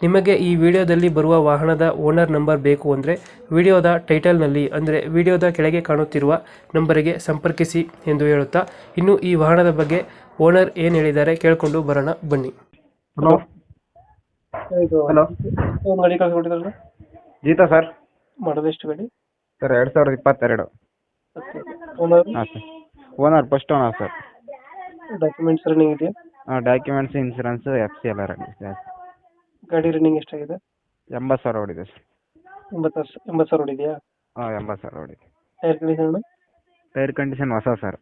ನಿಮಗೆ ಈ ವಿಡಿಯೋದಲ್ಲಿ ಬರುವ ವಾಹನದ ಓನರ್ ನಂಬರ್ ಬೇಕು ಅಂದರೆ ವಿಡಿಯೋದ ಟೈಟಲ್ನಲ್ಲಿ ಅಂದರೆ ವಿಡಿಯೋದ ಕೆಳಗೆ ಕಾಣುತ್ತಿರುವ ನಂಬರಿಗೆ ಸಂಪರ್ಕಿಸಿ ಎಂದು ಹೇಳುತ್ತಾ ಇನ್ನು ಈ ವಾಹನದ ಬಗ್ಗೆ ಓನರ್ ಏನು ಹೇಳಿದ್ದಾರೆ ಕೇಳಿಕೊಂಡು ಬರೋಣ ಬನ್ನಿ. ಹಲೋ. ಹಲೋ. ಒಂದು ಗಾಡಿ ಕಳ್ಸಿಕೊಟ್ಟಿದ್ರಲ್ಲ? ಗೀತಾ ಸರ್. ಮಾಡೋದು ಎಷ್ಟು ಗಾಡಿ? ಸರ್ ಎರಡು ಸಾವಿರದ ಇಪ್ಪತ್ತೆರಡು. ಓನರ್? ಹಾಂ sir. Owner first owner sir. Documents running ಇದೆಯಾ? ಡಾಕ್ಯುಮೆಂಟ್ಸ್ ಇನ್ಸೂರೆನ್ಸ್ ಎಫ್ ಸಿ ಎಲ್ಲ ರೆಡಿ ಸರ್ ಗಾಡಿ ರನ್ನಿಂಗ್ ಎಷ್ಟಾಗಿದೆ? ಎಂಬತ್ತು ಸಾವಿರ ಹೊಡಿದೆ ಸರ್. ಎಂಬತ್ತು ವರ್ಷ ಎಂಬತ್ತು ಸಾವಿರ ಹೊಡಿದೆಯಾ ಹಾಂ ಎಂಬತ್ತು ಸಾವಿರ ಓಡಿದೆ. ಟೈರ್ ಕಂಡೀಷನ್ ಟೈರ್ ಕಂಡೀಷನ್ ಹೊಸ ಸರ್.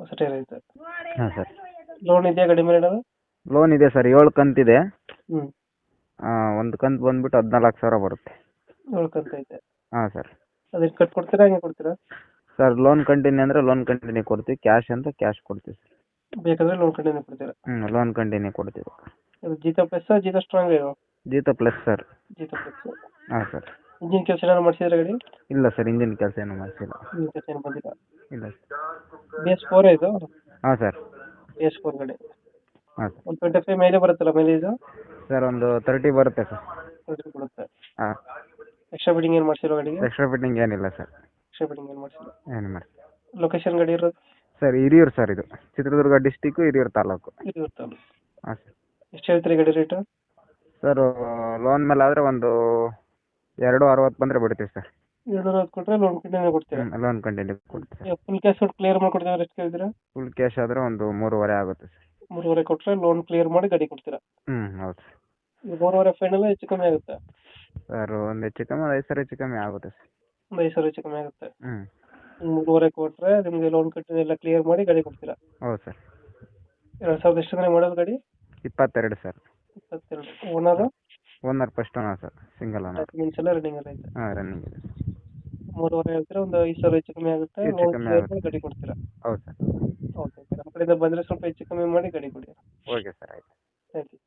ಹೊಸ ಟೈರ್ ಐತೆ. ಹಾಂ ಸರ್. ಲೋನ್ ಇದೆಯಾ ಗಾಡಿ ಮೇಲೆ ಏನಾದ್ರು ಲೋನ್ ಇದೆ ಸರ್ ಏಳು ಕಂತಿದೆ ಹ್ಞೂ ಒಂದು ಕಂತು ಬಂದ್ಬಿಟ್ಟು ಹದಿನಾಲ್ಕು ಸಾವಿರ ಬರುತ್ತೆ. ಏಳು ಕಂತು ಐತೆ. ಹಾಂ ಸರ್. ಅದಕ್ಕೆ ಕಟ್ ಕೊಡ್ತೀರಾ ಹಂಗೆ ಕೊಡ್ತೀರಾ? ಸರ್ ಲೋನ್ ಕಂಟಿನ್ಯೂ ಅಂದರೆ ಲೋನ್ ಕಂಟಿನ್ಯೂ ಕೊಡ್ತೀವಿ. ಕ್ಯಾಶ್ ಅಂತ ಕ್ಯಾಶ್ ಕೊಡ್ತೀವಿ ಸರ್. ಬೇಕಾದ್ರೆ ಲೋನ್ ಕಂಟಿನ್ಯೂ ಕೊಡ್ತೀರಾ? ಹ್ಞೂ ಲೋನ್ ಕಂಟಿನ್ಯೂ ಕೊಡ್ತೀವಿ. ಜೀತ ಪ್ಲಸ್ ಜೀತ ಸ್ಟ್ರಾಂಗ್ ಇರೋ. ಜೀತ ಪ್ಲಸ್ ಸರ್ ಜೀತ ಪ್ಲಸ್ ಹಾಂ ಸರ್ ಇಂಜಿನ್ ಕೆಲಸ ಏನಾದ್ರು ಮಾಡಿಸಿದ್ರೆ ಗಾಡಿ? ಇಲ್ಲ ಸರ್ ಇಂಜಿನ್ ಕೆಲಸ ಏನು ಮಾಡಿಸಿಲ್ಲ. ಇಂಜಿನ್ ಕೆಲಸ ಏನು ಬಂದಿಲ್ಲ. ಇಲ್ಲ ಬಿ ಎಸ್ ಫೋರ್ ಇದು? ಹಾಂ ಸರ್ ಬಿ ಎಸ್ ಫೋರ್ ಗಾಡಿ. ಹಾಂ ಸರ್ ಒಂದು ಟ್ವೆಂಟಿ ಫೈವ್ ಮೇಲೆ ಬರುತ್ತಲ್ಲ ಮೇಲೆ ಇದು ಸರ್ ಒಂದು ತರ್ಟಿ ಬರುತ್ತೆ ಸರ್ ಟ್ವೆಂಟಿ ಕೊಡುತ್ತೆ ಹಾಂ. ಎಕ್ಸ್ಟ್ರಾ ಬಿಡಿಂಗ್ ಏನು ಮಾಡಿಸಿಲ್ಲ ಗಾಡಿಗೆ? ಎಕ್ಸ್ಟ್ರಾ ಫಿಟ್ಟಿಂಗ್ ಏನಿಲ್ಲ ಸರ್ ಎಕ್ಸ್ಟ್ರಾ ಬಿಡಿಂಗ್ ಏನು ಮಾಡಿಸಿಲ್ಲ? ಏನು ಮಾಡಿ ಲೊಕೇಶನ್ ಗಾಡಿ ಇರೋದು? ಸರ್ ಹಿರಿಯೂರು ಸರ್ ಇದು. ಚಿತ್ರದುರ್ಗ ಡಿಸ್ಟಿಕ್ ಹಿರಿಯೂರು ತಾಲೂಕು. ಹಿರಿಯೂರು ತಾಲೂಕು. ಹಾಂ ಸರ್ ಎಷ್ಟು ಹೇಳ್ತೀರಿ ಗಾಡಿ ರೇಟು ಸರ್ ಲೋನ್ ಮೇಲೆ ಆದ್ರೆ ಒಂದು ಎರಡು ಅರವತ್ತು ಬಂದರೆ ಬಿಡ್ತೀವಿ ಸರ್ ಎರಡು ಅರವತ್ತು ಕೊಟ್ಟರೆ ಲೋನ್ ಕಂಟಿನ್ಯೂ ಕೊಡ್ತೀರಾ? ಲೋನ್ ಕಂಟಿನ್ಯೂ ಕೊಡ್ತೀವಿ ಫುಲ್ ಕ್ಯಾಶ್ ಕೊಟ್ಟು ಕ್ಲಿಯರ್ ಮಾಡ್ಕೊಡ್ತೀರಾ ಎಷ್ಟು ಕೇಳಿದ್ರೆ ಫುಲ್ ಕ್ಯಾಶ್ ಆದರೆ ಒಂದು ಮೂರುವರೆ ಆಗುತ್ತೆ ಸರ್ ಮೂರುವರೆ ಕೊಟ್ಟರೆ ಲೋನ್ ಕ್ಲಿಯರ್ ಮಾಡಿ ಗಾಡಿ ಕೊಡ್ತೀರಾ? ಹ್ಞೂ ಹೌದು ಸರ್ ಇದು ಮೂರುವರೆ ಫೈನಲ್ ಹೆಚ್ಚು ಕಮ್ಮಿ ಆಗುತ್ತೆ? ಸರ್ ಒಂದು ಹೆಚ್ಚು ಕಮ್ಮಿ ಒಂದು ಐದು ಸಾವಿರ ಹೆಚ್ಚು ಕಮ್ಮಿ ಆಗುತ್ತೆ ಸರ್ ಒಂದು ಐದು ಸಾವಿರ ಹೆಚ್ಚು ಕಮ್ಮಿ ಆಗುತ್ತೆ? ಹ್ಞೂ ಮೂರುವರೆ ಕೊಟ್ಟರೆ ನಿಮಗೆ ಲೋನ್ ಕಂಟಿನ್ಯೂ ಎಲ್ಲ ಕ್ಲಿಯರ್ ಮಾಡಿ ಗಾಡಿ ಕೊಡ್ತೀರಾ? ಹೌದು ಸರ್ ಎರಡು ಸಾವಿರದ ಎಷ್ಟು ತಾನೇ ಮಾಡೋದು ಗಾಡಿ? ಇಪ್ಪತ್ತೆರಡು ಸರ್. ಇಪ್ಪತ್ತೆರಡು. Owner owner first owner sir single owner documents ಎಲ್ಲ ರನ್ನಿಂಗ್ ಎಲ್ಲ ಇದೆ. ಹಾಂ ರನ್ನಿಂಗ್ ಇದೆ ಮೂರುವರೆ ಹೇಳ್ತೀರಾ ಒಂದು ಐದು ಸಾವಿರ ಹೆಚ್ಚು ಕಮ್ಮಿ ಆಗುತ್ತೆ ಹೆಚ್ಚು ಲೋನ್ ಕಮ್ಮಿ ಗಾಡಿ ಕೊಡ್ತೀರಾ? ಹೌದು ಸರ್. ಓಕೆ ನಮ್ಮ ಕಡೆಯಿಂದ ಬಂದರೆ ಸ್ವಲ್ಪ ಹೆಚ್ಚು ಕಮ್ಮಿ ಮಾಡಿ ಗಡಿ ಕೊಡಿ. ಓಕೆ ಸರ್ ಆಯ್ತು. Thank you